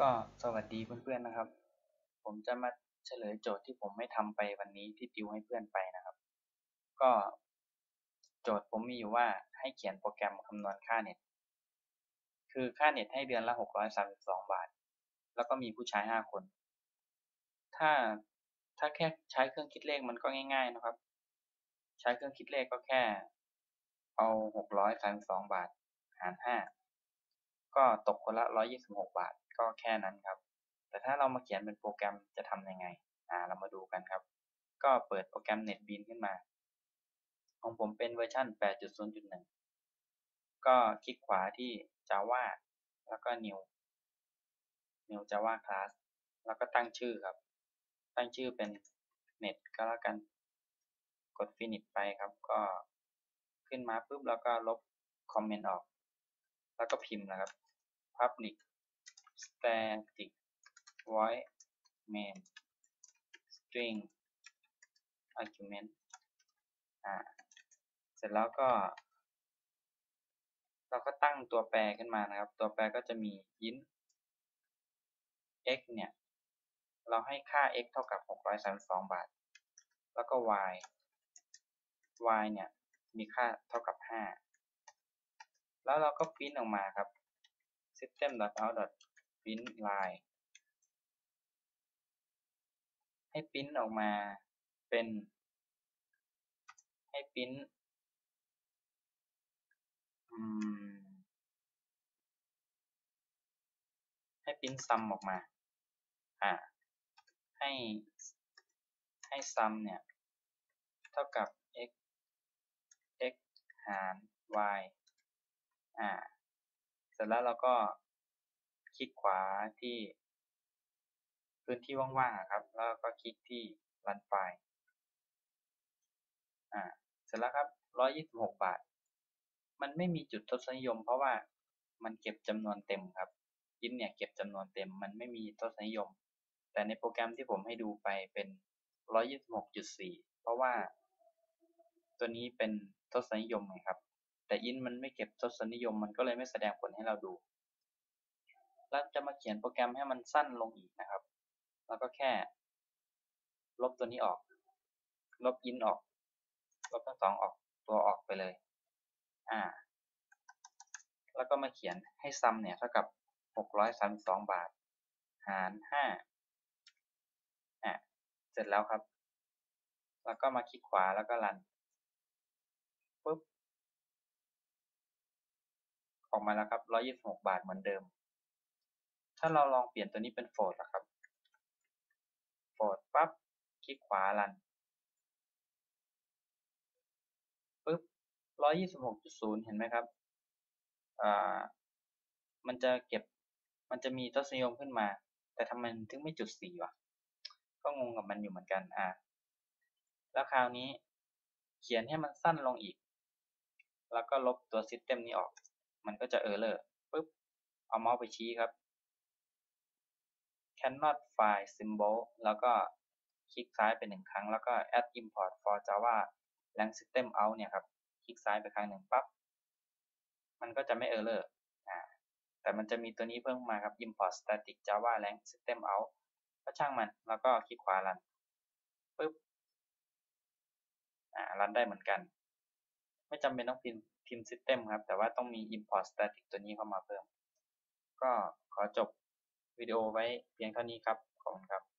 ก็สวัสดีเพื่อนๆนะครับ ผมจะมาเฉลยโจทย์ที่ผมไม่ทำไปวันนี้ที่ติวให้เพื่อนไปนะครับ ก็โจทย์ผมมีอยู่ว่าให้เขียนโปรแกรมคำนวณค่าเน็ต คือค่าเน็ตให้เดือนละหกร้อยสามสิบาท แล้วก็มีผู้ใช้ห้าคน ถ้าถ้าแค่ใช้เครื่องคิดเลขมันก็ง่าย ๆนะครับ ใช้เครื่องคิดเลขก็แค่ เอาหกร้อยสามสิบาท หารห้า ก็ตกคนละร้อยยี่สิบหกบาท ก็แค่นั้นครับ แต่ถ้าเรามาเขียนเป็นโปรแกรมจะทำยังไง อ่า เรามาดูกันครับ ก็เปิดโปรแกรม NetBeans ขึ้นมา ของผมเป็นเวอร์ชัน8.0.1 ก็คลิกขวาที่ Java แล้วก็ New New Java Class แล้วก็ตั้งชื่อครับ ตั้งชื่อเป็น Net ก็แล้วกัน กด Finish ไปครับ ก็ขึ้นมาปุ๊บแล้วก็ลบคอมเมนต์ออก แล้วก็พิมพ์นะครับ public static void main string argument อ่า เสร็จแล้วก็ เราก็ตั้งตัวแปรขึ้นมานะครับ ตัวแปรก็จะมี int x เนี่ย เราให้ค่า x เท่ากับ 632 บาท แล้วก็ y y เนี่ย มีค่าเท่ากับ 5 แล้วเราก็พิมพ์ออกมาครับ system.out.print line ให้พิมพ์ออกมาเป็น ให้พิมพ์ให้พิมพ์ซัมออกมา อ่า ให้ ให้ซัมเนี่ย เท่ากับ x x หาร y อ่า เสร็จแล้วเราก็คลิกขวาที่พื้นที่ว่างๆครับ แล้วก็คลิกที่รันไฟล์อ่า เสร็จแล้วครับ 126 บาท มันไม่มีจุดทศนิยม เพราะว่ามันเก็บจำนวนเต็มครับ ยินเนี่ยเก็บจำนวนเต็ม มันไม่มีทศนิยม แต่ในโปรแกรมที่ผมให้ดูไปเป็น 126.4 เพราะว่า ตัวนี้เป็นทศนิยมไงครับ แต่อินมันไม่เก็บทศนิยมมันก็เลยไม่แสดงผลให้เราดู แล้วจะมาเขียนโปรแกรมให้มันสั้นลงอีกนะครับ แล้วก็แค่ ลบตัวนี้ออก ลบอินออก ลบทั้งสองออกตัวออกไปเลย อ่า แล้วก็มาเขียนให้ซัมเนี่ยเท่ากับ632 บาท หาร 5 อะ เสร็จแล้วครับ แล้วก็มาคลิกขวาแล้วก็รันปุ๊บ ออกมาแล้วครับ 126 บาทเหมือนเดิม ถ้าเราลองเปลี่ยนตัวนี้เป็นโฟลดนะครับ โฟลดปั๊บ คลิกขวารันปุ๊บ 126.0 เห็นไหมครับ อ่า มันจะเก็บ มันจะมีทศนิยมขึ้นมา แต่ทำไมถึงไม่จุดสี่วะ ก็งงกับมันอยู่เหมือนกัน อ่า แล้วคราวนี้เขียนให้มันสั้นลงอีก แล้วก็ลบตัว system นี้ออก มันก็จะเออร์เลอร์ปุ๊บ เอาเมาส์ไปชี้ครับ cannot find symbol แล้วก็คลิกซ้ายไปหนึ่งครั้ง แล้วก็ add import for java lang system out เนี่ยครับ คลิกซ้ายไปครั้งหนึ่งปั๊บ มันก็จะไม่เออร์เลอร์อ่า แต่มันจะมีตัวนี้เพิ่มมาครับ import static java lang system out ก็ช่างมัน แล้วก็คลิกขวารันปุ๊บ อ่า รันได้เหมือนกัน ไม่จำเป็นต้องพิมพ์ พิมพ์ system ครับ แต่ว่าต้องมี import static ตัวนี้เข้ามาเพิ่ม ก็ขอจบวิดีโอไว้เพียงเท่านี้ครับ ขอบคุณครับ